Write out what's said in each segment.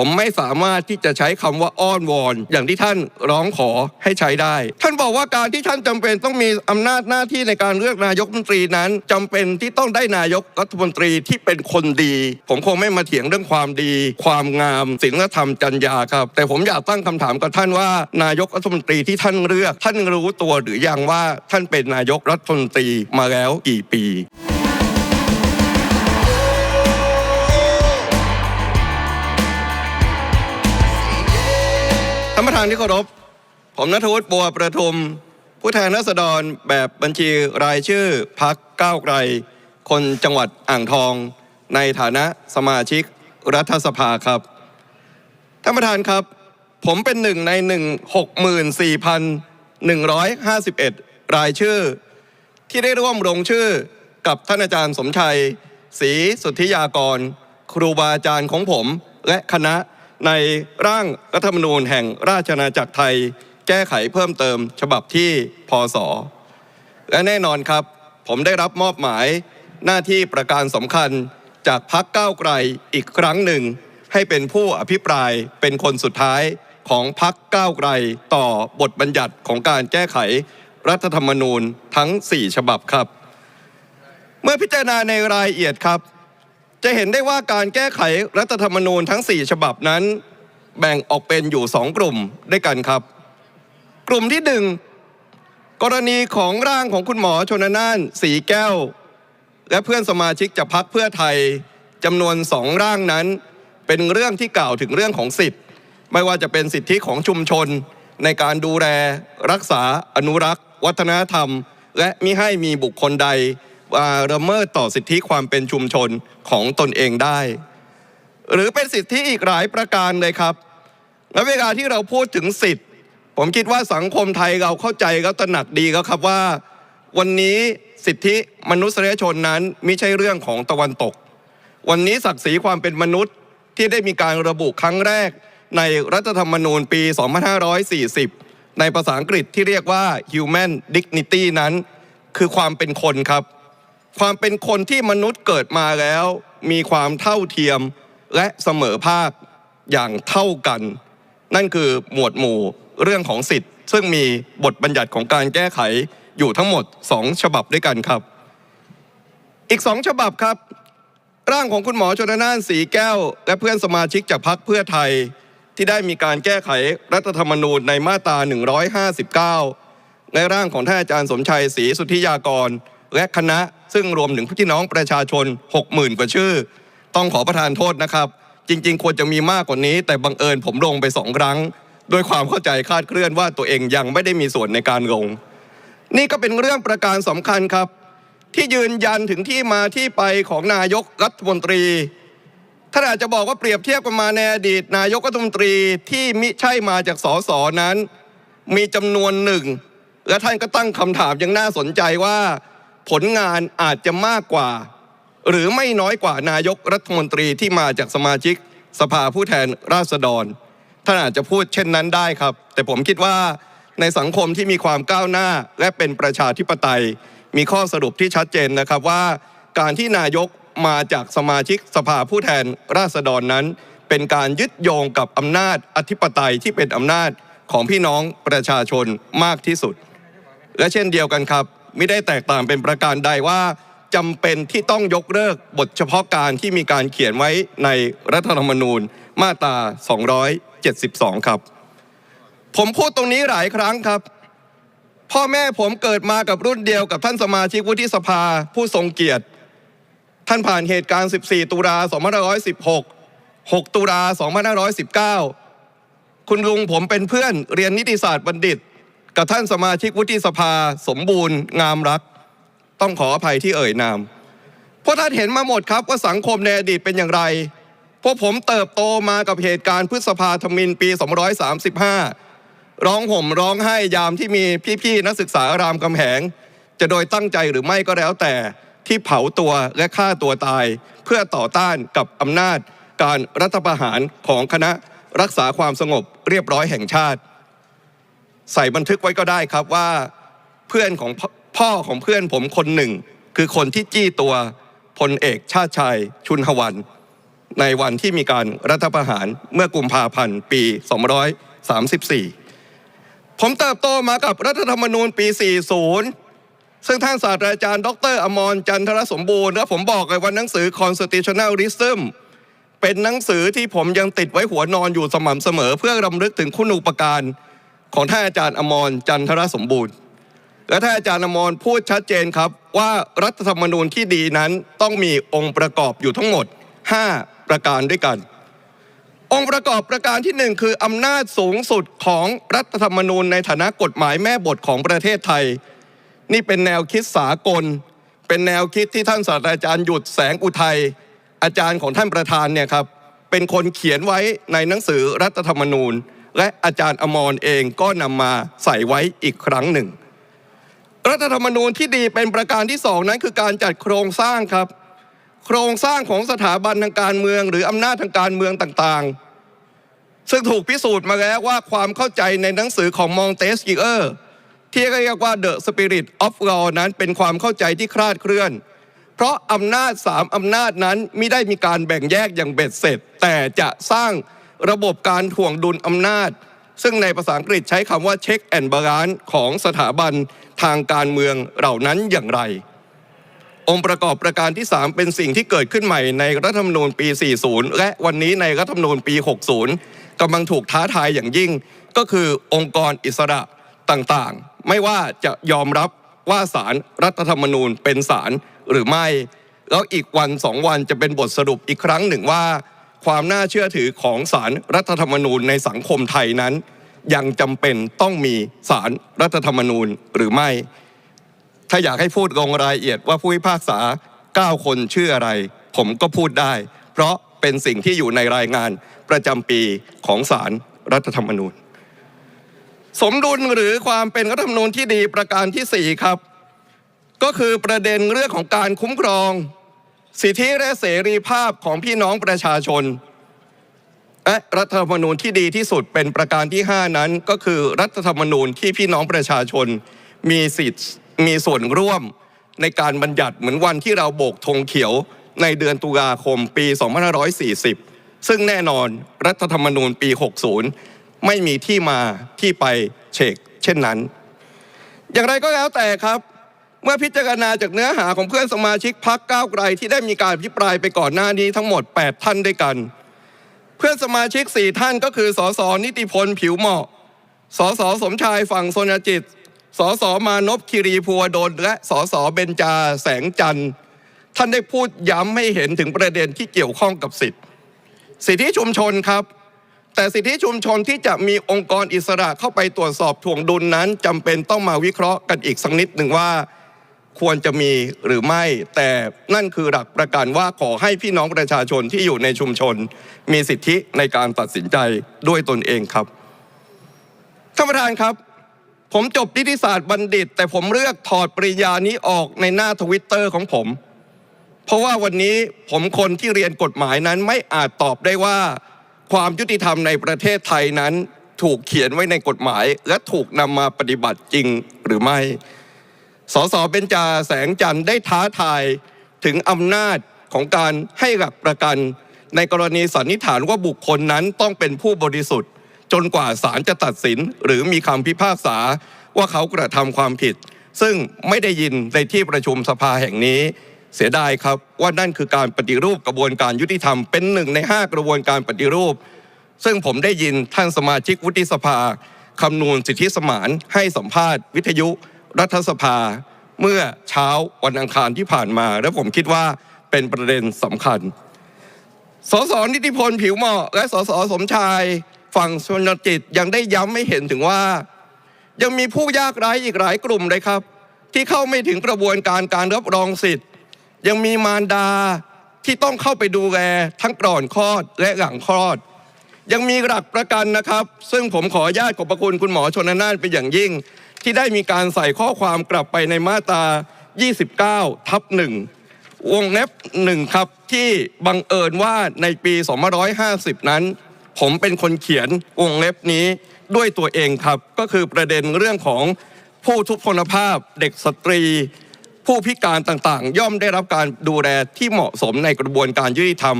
ผมไม่สามารถที่จะใช้คำว่าอ้อนวอน อย่างที่ท่านร้องขอให้ใช้ได้ ท่านบอกว่าการที่ท่านจำเป็นต้องมีอำนาจหน้าที่ในการเลือกนายกรัฐมนตรีนั้นจำเป็นที่ต้องได้นายกรัฐมนตรีที่เป็นคนดี ผมคงไม่มาเถียงเรื่องความดี ความงามศีลธรรมจรรยาครับ แต่ผมอยากตั้งคำถามกับท่านว่า นายกรัฐมนตรีที่ท่านเลือก ท่านรู้ตัวหรือยังว่าท่านเป็นนายกรัฐมนตรีมาแล้วกี่ปี ท่านประธานที่เคารพ ผมนัทวุฒิบัวประทุม ผู้แทนราษฎรแบบบัญชีรายชื่อพักก้าวไกล คนจังหวัดอ่างทอง ในฐานะสมาชิกรัฐสภาครับ ท่านประธานครับ ผมเป็นหนึ่งในหนึ่งหกหมื่นสี่พันหนึ่งร้อยห้าสิบเอ็ดรายชื่อ ที่ได้ร่วมลงชื่อกับท่านอาจารย์สมชัยศรีสุทธิยากร ครูบาอาจารย์ของผมและคณะ ในร่างรัฐธรรมนูญแห่งราชอาณาจักรไทย แก้ไขเพิ่มเติม ฉบับที่พศ และแน่นอนครับ ผมได้รับมอบหมายหน้าที่ประการสำคัญจากพักก้าวไกลอีกครั้งหนึ่ง ให้เป็นผู้อภิปรายเป็นคนสุดท้ายของพักก้าวไกลต่อบทบัญญัติของการแก้ไขรัฐธรรมนูญทั้ง 4 ฉบับครับ เมื่อพิจารณาในรายละเอียดครับ จะเห็นได้ว่าการแก้ไขรัฐธรรมนูญทั้ง 4 ฉบับนั้น แบ่งออกเป็นอยู่ 2 กลุ่มด้วยกันครับ กลุ่มที่หนึ่งกรณีของร่างของคุณหมอชนน่านสีแก้ว และเพื่อนสมาชิกจากพักเพื่อไทยจำนวนสองร่างนั้น เป็นเรื่องที่กล่าวถึงเรื่องของสิทธิ์ ไม่ว่าจะเป็นสิทธิของชุมชน ในการดูแล รักษาอนุรักษ์ วัฒนธรรม และมิให้มีบุคคลใด มาละเมิดต่อสิทธิความเป็นชุมชนของตนเองได้ หรือเป็นสิทธิอีกหลายประการเลยครับและเวลาที่เราพูดถึงสิทธิผมคิดว่าสังคมไทยเราเข้าใจแล้วตระหนักดีแล้วครับว่า วันนี้สิทธิมนุษยชนนั้นไม่ใช่เรื่องของตะวันตก วันนี้ศักดิ์ศรีความเป็นมนุษย์ที่ได้มีการระบุครั้งแรกในรัฐธรรมนูญปี 2540 ในภาษาอังกฤษที่เรียกว่า human dignity นั้น คือความเป็นคนครับ ความเป็นคนที่มนุษย์เกิดมาแล้ว มีความเท่าเทียมและเสมอภาคอย่างเท่ากัน นั่นคือหมวดหมู่เรื่องของสิทธิ์ ซึ่งมีบทบัญญัติของการแก้ไขอยู่ทั้งหมด 2 ฉบับด้วยกันครับ อีก 2 ฉบับครับ ร่างของคุณหมอชนน่านสีแก้ว และเพื่อนสมาชิกจากพรรคเพื่อไทย ที่ได้มีการแก้ไขรัฐธรรมนูญในมาตรา 159 ในร่างของท่านอาจารย์สมชัยศรีสุทธิยากร และคณะ ซึ่งรวมถึงพี่น้องประชาชน 60,000 กว่าชื่อ ต้องขอประทานโทษนะครับ จริง ๆ ควรจะมีมากกว่านี้ แต่บังเอิญผมลงไปสองครั้ง ด้วยความเข้าใจคาดเคลื่อนว่าตัวเองยังไม่ได้มีส่วนในการลง นี่ก็เป็นเรื่องประการสำคัญครับ ที่ยืนยันถึงที่มาที่ไปของนายกรัฐมนตรีท่านอาจจะบอกว่าเปรียบเทียบกันมาในอดีต นายกรัฐมนตรีที่มิใช่มาจากสสนั้น มีจำนวนหนึ่ง และท่านก็ตั้งคำถามยังน่าสนใจว่า ผลงานอาจจะมากกว่า หรือไม่น้อยกว่านายกรัฐมนตรีที่มาจากสมาชิกสภาผู้แทนราษฎรท่านอาจจะพูดเช่นนั้นได้ครับ แต่ผมคิดว่าในสังคมที่มีความก้าวหน้าและเป็นประชาธิปไตย มีข้อสรุปที่ชัดเจนนะครับว่า การที่นายกมาจากสมาชิกสภาผู้แทนราษฎรนั้น เป็นการยึดโยงกับอำนาจอธิปไตยที่เป็นอำนาจของพี่น้องประชาชนมากที่สุด และเช่นเดียวกันครับ ไม่ได้แตกต่างเป็นประการใดว่าจำเป็นที่ต้องยกเลิกบทเฉพาะการที่มีการเขียนไว้ในรัฐธรรมนูญมาตรา 272 ครับ ผมพูดตรงนี้หลายครั้งครับ พ่อแม่ผมเกิดมากับรุ่นเดียวกับท่านสมาชิกวุฒิสภาผู้ทรงเกียรติ ท่านผ่านเหตุการณ์ 14 ตุลา2516 6 ตุลา2519 คุณลุงผมเป็นเพื่อนเรียนนิติศาสตร์บัณฑิต กับท่านสมาชิกวุฒิสภาสมบูรณ์ งามรัก ต้องขออภัยที่เอ่ยนาม เพราะท่านเห็นมาหมดครับว่าสังคมในอดีตเป็นอย่างไร พวกผมเติบโตมากับเหตุการณ์พฤษภาธมินปี 235 ร้องห่มร้องไห้ยามที่มีพี่ๆนักศึกษารามคำแหง จะโดยตั้งใจหรือไม่ก็แล้วแต่ที่เผาตัวและฆ่าตัวตาย เพื่อต่อต้านกับอำนาจการรัฐประหารของคณะรักษาความสงบเรียบร้อยแห่งชาติ ใส่บันทึกไว้ก็ได้ครับว่าเพื่อนของพพ่อของเพื่อนผมคนหนึ่ง คือคนที่จี้ตัวพลเอกชาติชายชุนหวัน ในวันที่มีการรัฐประหารเมื่อกุมภาพันธ์ปี 234 ผมเติบโตมากับรัฐธรรมนูญปี 40 ซึ่งท่านศาสตราจารย์ ดร อมรจันทรสมบูรณ์และผมบอกเลยว่าหนังสือ Constitutionalism เป็นหนังสือที่ผมยังติดไว้หัวนอนอยู่สม่ำเสมอเพื่อรำลึกถึงคุณูปการ ของท่านอาจารย์อมรจันทรสมบูรณ์ และท่านอาจารย์อมรพูดชัดเจนครับว่ารัฐธรรมนูญที่ดีนั้นต้องมีองค์ประกอบอยู่ทั้งหมด 5 ประการด้วยกัน องค์ประกอบประการที่หนึ่งคืออำนาจสูงสุดของรัฐธรรมนูญในฐานะกฎหมายแม่บทของประเทศไทย นี่เป็นแนวคิดสากล เป็นแนวคิดที่ท่านศาสตราจารย์หยุดแสงอุทัยอาจารย์ของท่านประธานเนี่ยครับเป็นคนเขียนไว้ในหนังสือรัฐธรรมนูญ และอาจารย์อมรเองก็นำมาใส่ไว้อีกครั้งหนึ่ง รัฐธรรมนูญที่ดีเป็นประการที่สองนั้นคือการจัดโครงสร้างครับ โครงสร้างของสถาบันทางการเมือง หรืออำนาจทางการเมืองต่างๆ ซึ่งถูกพิสูจน์มาแล้วว่าความเข้าใจในหนังสือของมองเตสกิเออร์ที่เรียกว่า The Spirit of Law นั้นเป็นความเข้าใจที่คลาดเคลื่อน เพราะอำนาจสามอำนาจนั้นไม่ได้มีการแบ่งแยกอย่างเบ็ดเสร็จ แต่จะสร้าง ระบบการถ่วงดุลอำนาจ ซึ่งในภาษาอังกฤษใช้คำว่า check and balance ของสถาบันทางการเมืองเหล่านั้นอย่างไร องค์ประกอบประการที่ 3 เป็นสิ่งที่เกิดขึ้นใหม่ในรัฐธรรมนูญปี 40 และวันนี้ในรัฐธรรมนูญปี 60กำลังถูกท้าทายอย่างยิ่ง ก็คือองค์กรอิสระต่างๆ ไม่ว่าจะยอมรับว่าสารรัฐธรรมนูญเป็นสารหรือไม่ แล้วอีกวันสองวันจะเป็นบทสรุปอีกครั้งหนึ่งว่า ความน่าเชื่อถือของสารรัฐธรรมนูญในสังคมไทยนั้น ยังจำเป็นต้องมีสารรัฐธรรมนูญหรือไม่ ถ้าอยากให้พูดลงรายละเอียดว่าผู้พิพากษา 9 คนชื่ออะไร ผมก็พูดได้ เพราะเป็นสิ่งที่อยู่ในรายงานประจำปีของสารรัฐธรรมนูญ สมดุลหรือความเป็นรัฐธรรมนูญที่ดีประการที่ 4 ครับ ก็คือประเด็นเรื่องของการคุ้มครอง สิทธิและเสรีภาพของพี่น้องประชาชน และรัฐธรรมนูญที่ดีที่สุดเป็นประการที่ 5 นั้น ก็คือรัฐธรรมนูญที่พี่น้องประชาชนมีสิทธิ์มีส่วนร่วมในการบัญญัติเหมือนวันที่เราโบกธงเขียวในเดือนตุลาคมปี 2540 ซึ่งแน่นอนรัฐธรรมนูญปี 60 ไม่มีที่มาที่ไปเชกเช่นนั้น อย่างไรก็แล้วแต่ครับ มื่อพิจารณาจากเนื้อหาของเพื่อนสมาชิกพักก้าวไกล ที่ได้มีการพิปรายไปก่อนหน้านี้ทั้งหมด 8 ท่านด้วยกัน เพื่อนสมาชิก 4 ท่านก็คือสสนิติพลผิวเหมาะสสสมชายฝั่งโซนจิตสสมานพคิรีพัวดลและสสเบญจาแสงจันทร์ ท่านได้พูดย้ำให้เห็นถึงประเด็นที่เกี่ยวข้องกับสิทธิสิทธิชุมชนครับ แต่สิทธิชุมชนที่จะมีองค์กรอิสระเข้าไปตรวจสอบถ่วงดุลนั้นจำเป็นต้องมาวิเคราะห์กันอีกสักนิดหนึ่งว่า ควรจะมีหรือไม่ แต่นั่นคือหลักประกันว่าขอให้พี่น้องประชาชนที่อยู่ในชุมชน มีสิทธิในการตัดสินใจด้วยตนเองครับท่านประธานครับ ผมจบนิติศาสตร์บัณฑิต แต่ผมเลือกถอดปริญญานี้ออกในหน้าทวิตเตอร์ของผม เพราะว่าวันนี้ผมคนที่เรียนกฎหมายนั้นไม่อาจตอบได้ว่า ความยุติธรรมในประเทศไทยนั้นถูกเขียนไว้ในกฎหมาย และถูกนำมาปฏิบัติจริงหรือไม่ สสเบญจาแสงจันทร์ได้ท้าทายถึงอำนาจของการให้หลักประกัน ในกรณีสันนิษฐานว่าบุคคลนั้นต้องเป็นผู้บริสุทธิ์ จนกว่าศาลจะตัดสิน หรือมีคำพิพากษาว่าเขากระทำความผิด ซึ่งไม่ได้ยินในที่ประชุมสภาแห่งนี้ เสียดายครับว่านั่นคือการปฏิรูปกระบวนการยุติธรรมเป็นหนึ่งในห้ากระบวนการปฏิรูป ซึ่งผมได้ยินท่านสมาชิกวุฒิสภาคำนูนสิทธิสมานให้สัมภาษณ์วิทยุ รัฐสภาเมื่อเช้าวันอังคารที่ผ่านมา และผมคิดว่าเป็นประเด็นสำคัญ สสนิติพลผิวเหมาะ และสสสมชายฝั่งชนจิตยังได้ย้ำไม่เห็นถึงว่า ยังมีผู้ยากไร้อีกหลายกลุ่มเลยครับ ที่เข้าไม่ถึงกระบวนการการรับรองสิทธิ์ ยังมีมารดาที่ต้องเข้าไปดูแลทั้งก่อนคลอดและหลังคลอด ยังมีหลักประกันนะครับ ซึ่งผมขออนุญาตขอบพระคุณคุณหมอชนน่านเป็นอย่างยิ่ง ที่ได้มีการใส่ข้อความกลับไปในมาตรา 29 ทับหนึ่งวงเล็บหนึ่งครับที่บังเอิญว่าในปี 2550 นั้น ผมเป็นคนเขียนวงเล็บนี้ด้วยตัวเองครับ ก็คือประเด็นเรื่องของผู้ทุพพลภาพเด็กสตรี ผู้พิการต่างๆ ย่อมได้รับการดูแลที่เหมาะสมในกระบวนการยุติธรรม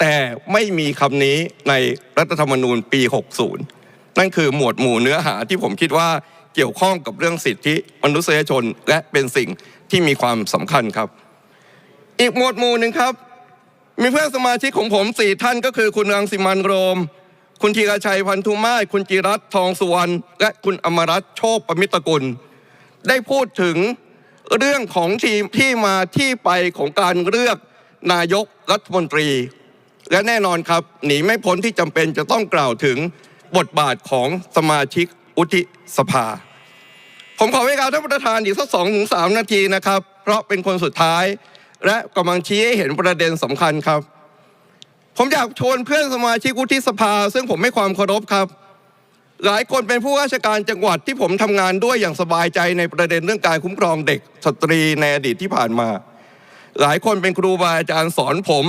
แต่ไม่มีคำนี้ในรัฐธรรมนูญปี 60 นั่นคือหมวดหมู่เนื้อหาที่ผมคิดว่า เกี่ยวข้องกับเรื่องสิทธิมนุษยชนและเป็นสิ่งที่มีความสำคัญครับ อีกหมวดหมู่หนึ่งครับ มีเพื่อนสมาชิกของผมสี่ท่านก็คือคุณรังสิมันโรม คุณธีรชัยพันธุมาศคุณจิรัตน์ทองสุวรรณและคุณอมรัตโชคประมิตรกุล ได้พูดถึงเรื่องของทีมที่มาที่ไปของการเลือกนายกรัฐมนตรี และแน่นอนครับหนีไม่พ้นที่จำเป็นจะต้องกล่าวถึงบทบาทของสมาชิก อุทิสภา ผมขอเวลาท่านประธานอีกสักสองถึงสามนาทีนะครับ เพราะเป็นคนสุดท้าย และกำลังชี้ให้เห็นประเด็นสำคัญครับ ผมอยากชวนเพื่อนสมาชิกวุฒิสภา ซึ่งผมให้ความเคารพครับ หลายคนเป็นผู้ราชการจังหวัดที่ผมทำงานด้วยอย่างสบายใจในประเด็นเรื่องการคุ้มครองเด็กสตรีในอดีตที่ผ่านมา หลายคนเป็นครูบาอาจารย์สอนผม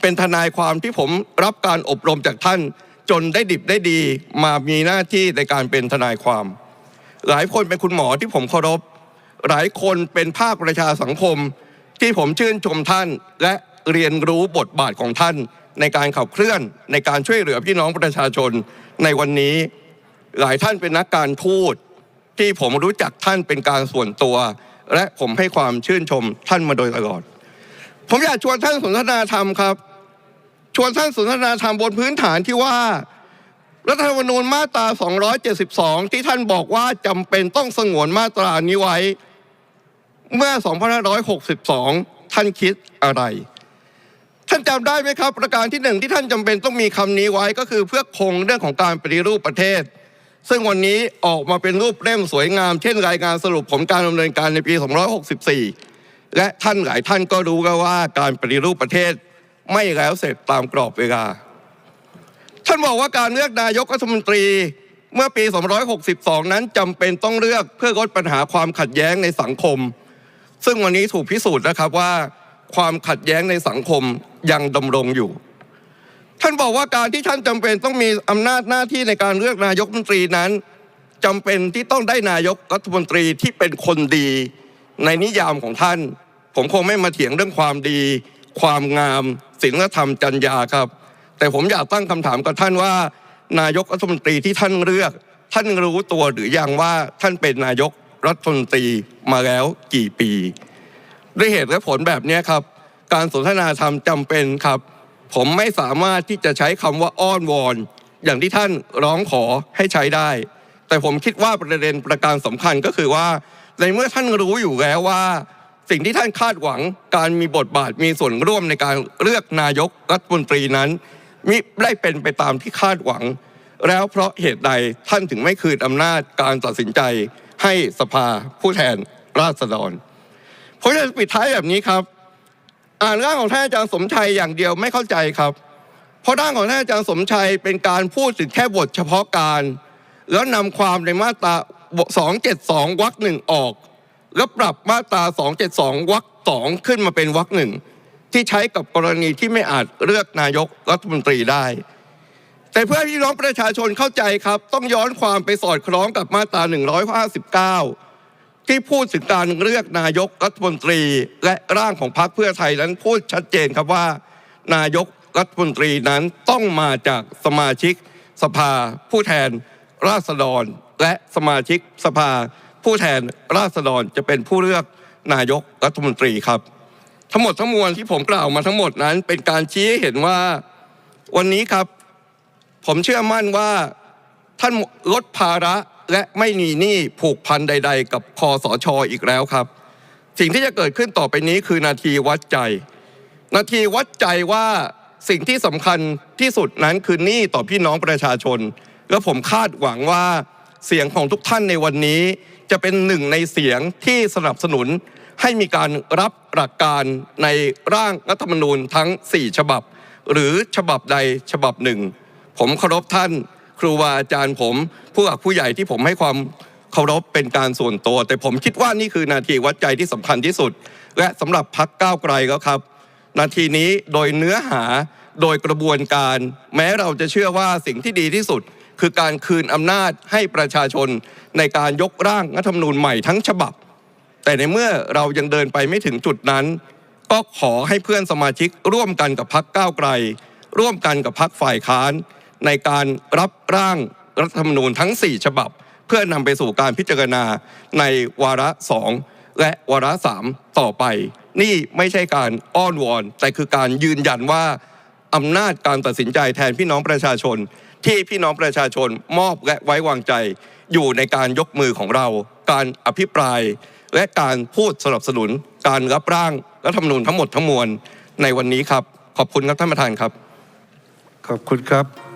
เป็นทนายความที่ผมรับการอบรมจากท่าน จนได้ดิบได้ดีมามีหน้าที่ในการเป็นทนายความ หลายคนเป็นคุณหมอที่ผมเคารพ หลายคนเป็นภาคประชาสังคม ที่ผมชื่นชมท่าน และเรียนรู้บทบาทของท่าน ในการขับเคลื่อนในการช่วยเหลือพี่น้องประชาชนในวันนี้ หลายท่านเป็นนักการทูตที่ผมรู้จักท่านเป็นการส่วนตัว และผมให้ความชื่นชมท่านมาโดยตลอด ผมอยากชวนท่านสนทนาธรรมครับ ท่านสนทนาธรรมบนพื้นฐานที่ว่า รัฐธรรมนูญมาตรา 272 ที่ท่านบอกว่าจำเป็นต้องสงวนมาตรานี้ไว้ เมื่อ 2562 ท่านคิดอะไร ท่านจำได้ไหมครับ ประการที่หนึ่งที่ท่านจำเป็นต้องมีคำนี้ไว้ก็คือเพื่อคงเรื่องของการปฏิรูปประเทศ ซึ่งวันนี้ออกมาเป็นรูปเล่มสวยงาม เช่นรายงานสรุปผลการดำเนินการในปี 264 และท่านหลายท่านก็รู้กันว่าการปฏิรูปประเทศ ไม่แล้วเสร็จตามกรอบเวลา ท่านบอกว่าการเลือกนายกรัฐมนตรีเมื่อปี 262 นั้นจำเป็นต้องเลือกเพื่อลดปัญหาความขัดแย้งในสังคม ซึ่งวันนี้ถูกพิสูจน์นะครับว่า ความขัดแย้งในสังคมยังดำรงอยู่ ท่านบอกว่าการที่ท่านจำเป็นต้องมีอำนาจหน้าที่ในการเลือกนายกรัฐมนตรีนั้นจำเป็นที่ต้องได้นายกรัฐมนตรีที่เป็นคนดีในนิยามของท่าน ผมคงไม่มาเถียงเรื่องความดี ความงาม ศีลธรรมจรรยาครับ แต่ผมอยากตั้งคำถามกับท่านว่า นายกรัฐมนตรีที่ท่านเลือก ท่านรู้ตัวหรือยังว่าท่านเป็นนายกรัฐมนตรีมาแล้วกี่ปี ด้วยเหตุและผลแบบนี้ครับ การสนทนาธรรมจำเป็นครับ ผมไม่สามารถที่จะใช้คำว่าอ้อนวอน อย่างที่ท่านร้องขอให้ใช้ได้ แต่ผมคิดว่าประเด็นประการสำคัญก็คือว่า ในเมื่อท่านรู้อยู่แล้วว่า สิ่งที่ท่านคาดหวังการมีบทบาทมีส่วนร่วมในการเลือกนายกรัฐมนตรีนั้นมิได้เป็นไปตามที่คาดหวัง แล้วเพราะเหตุใดท่านถึงไม่คืนอำนาจการตัดสินใจให้สภาผู้แทนราษฎรผมจะปิดท้ายแบบนี้ครับ อ่านร่างของท่านอาจารย์สมชัยอย่างเดียวไม่เข้าใจครับ เพราะร่างของท่านอาจารย์สมชัยเป็นการพูดถึงแค่บทเฉพาะการ แล้วนำความในมาตรา272วรรคหนึ่งออก แล้วปรับมาตรา 272วรรคสองขึ้นมาเป็นวรรคหนึ่งที่ใช้กับกรณีที่ไม่อาจเลือกนายกรัฐมนตรีได้ แต่เพื่อพี่น้องประชาชนเข้าใจครับ ต้องย้อนความไปสอดคล้องกับมาตรา 159 ที่พูดถึงการเลือกนายกรัฐมนตรีและร่างของพรรคเพื่อไทยนั้นพูดชัดเจนครับว่า นายกรัฐมนตรีนั้นต้องมาจากสมาชิกสภาผู้แทนราษฎร และสมาชิกสภา ผู้แทนราษฎรจะเป็นผู้เลือกนายกรัฐมนตรีครับ ทั้งหมดทั้งมวลที่ผมกล่าวมาทั้งหมดนั้น เป็นการชี้ให้เห็นว่าวันนี้ครับ ผมเชื่อมั่นว่าท่านลดภาระและไม่มีหนี้ผูกพันใด ๆ กับคอสชอีกแล้วครับ สิ่งที่จะเกิดขึ้นต่อไปนี้คือนาทีวัดใจ นาทีวัดใจว่าสิ่งที่สำคัญที่สุดนั้นคือหนี้ต่อพี่น้องประชาชน และผมคาดหวังว่าเสียงของทุกท่านในวันนี้ จะเป็นหนึ่งในเสียงที่สนับสนุนให้มีการรับหลักการในร่างรัฐธรรมนูญทั้ง 4 ฉบับ หรือฉบับใดฉบับหนึ่ง ผมเคารพท่านครูบาอาจารย์ผม ผู้หลักผู้ใหญ่ที่ผมให้ความเคารพเป็นการส่วนตัว แต่ผมคิดว่านี่คือนาทีวัดใจที่สำคัญที่สุด และสำหรับพักก้าวไกลก็ครับ นาทีนี้โดยเนื้อหาโดยกระบวนการ แม้เราจะเชื่อว่าสิ่งที่ดีที่สุด คือการคืนอำนาจให้ประชาชนในการยกร่างรัฐธรรมนูญใหม่ทั้งฉบับ แต่ในเมื่อเรายังเดินไปไม่ถึงจุดนั้น ก็ขอให้เพื่อนสมาชิกร่วมกันกับพักก้าวไกล ร่วมกันกับพักฝ่ายค้าน ในการรับร่างรัฐธรรมนูญทั้ง 4 ฉบับ เพื่อนำไปสู่การพิจารณาในวาระ2และวาระ3ต่อไป นี่ไม่ใช่การอ้อนวอน แต่คือการยืนยันว่าอำนาจการตัดสินใจแทนพี่น้องประชาชน ที่พี่น้องประชาชนมอบและไว้วางใจ อยู่ในการยกมือของเรา การอภิปราย และการพูดสนับสนุน การรับร่างรัฐธรรมนูญทั้งหมดทั้งมวลในวันนี้ครับ ขอบคุณครับท่านประธานครับ ขอบคุณครับ